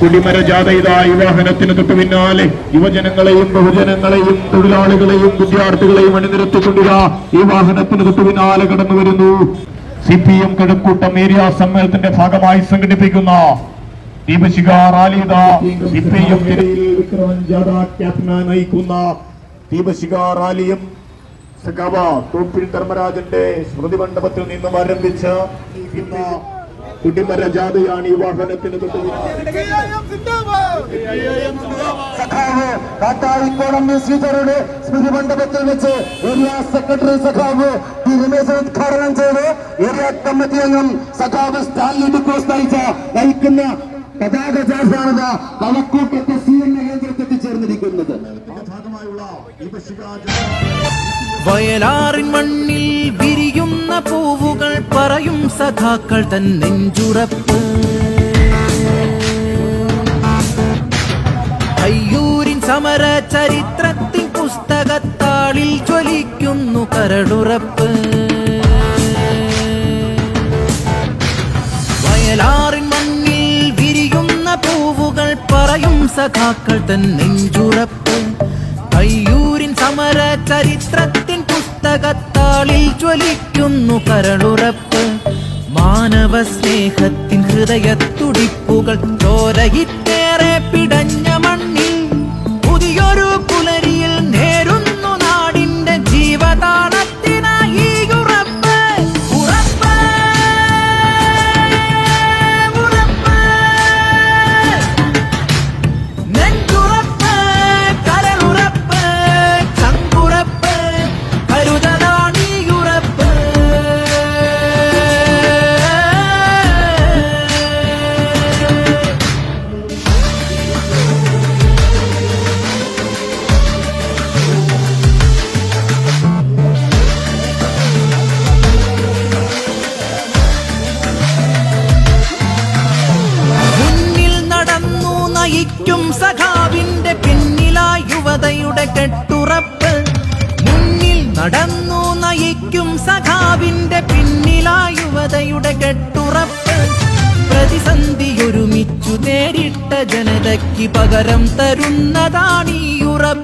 കുടിമര ജാഥ ഇതാ ഈ വാഹനത്തിന് തൊട്ടു പിന്നാലെ യുവജനങ്ങളെയും ബഹുജനങ്ങളെയും തൊഴിലാളികളെയും വിദ്യാർത്ഥികളെയും അണിനിരത്തിക്കൊണ്ടിതാ. ഈ വാഹനത്തിന് തൊട്ടു പിന്നാലെ കടന്നു വരുന്നു. C P M Kizhakkoottam area സമ്മേളനത്തിന്റെ ഭാഗമായി സംഘടിപ്പിക്കുന്ന ദീപശിഖ റാലി സി റാലിയും സഖാവ തോപ്പിൽ ധർമ്മരാജന്റെ സ്മൃതി മണ്ഡപത്തിൽ നിന്നും ആരംഭിച്ച് കുടിമര ജാഥയാണ് ഈ വാഹനത്തിന് സഖാവ് സ്മൃതി മണ്ഡപത്തിൽ വെച്ച് ഏരിയ സെക്രട്ടറി സഖാവ് ടി രമേശൻ ഉദ്ഘാടനം ചെയ്ത്. ഏരിയ കമ്മിറ്റി അംഗം സഖാവ് ഡിക്കോസ് നയിച്ച നയിക്കുന്ന പതാക ജാഥയാണിത്. കളക്കൂട്ടത്തെ സി. എൻ. കേന്ദ്രത്തിൽ എത്തിച്ചേർന്നിരിക്കുന്നത്. വയലാറിൻ മണ്ണിൽ വിരിയുന്ന പൂവുകൾ പറയും സഖാക്കൾ തൻ നെഞ്ചുറപ്പ്. അയ്യൂരിൻ സമര ചരിത്രത്തിൻ പുസ്തകത്താളിൽ ജ്വലിക്കുന്നു കരടുറപ്പ് വയലാറിൻ മണ്ണിൽ വിരിയുന്ന പൂവുകൾ പറയും സഖാക്കൾ തൻ നെഞ്ചുറപ്പ്. അയ്യൂരിൻ സമര ചരിത്രത്തിൻ പുസ്തകത്താളിൽ ജ്വലിക്കുന്നു കരളുറപ്പ്. മാനവ സ്നേഹത്തിൻ ഹൃദയത്തുടിപ്പുകൾ ചോരയിത്തേറെ നയിക്കും സഖാവിന്റെ പിന്നിലായി യുവതയുടെ കെട്ടുറപ്പ്. മുന്നിൽ നടന്നു നയിക്കും സഖാവിന്റെ പിന്നിലായി യുവതയുടെ കെട്ടുറപ്പ്. പ്രതിസന്ധി ഒരുമിച്ചു നേരിട്ട ജനതയ്ക്ക് പകരം തരുന്നതാണീ ഉറപ്പ്.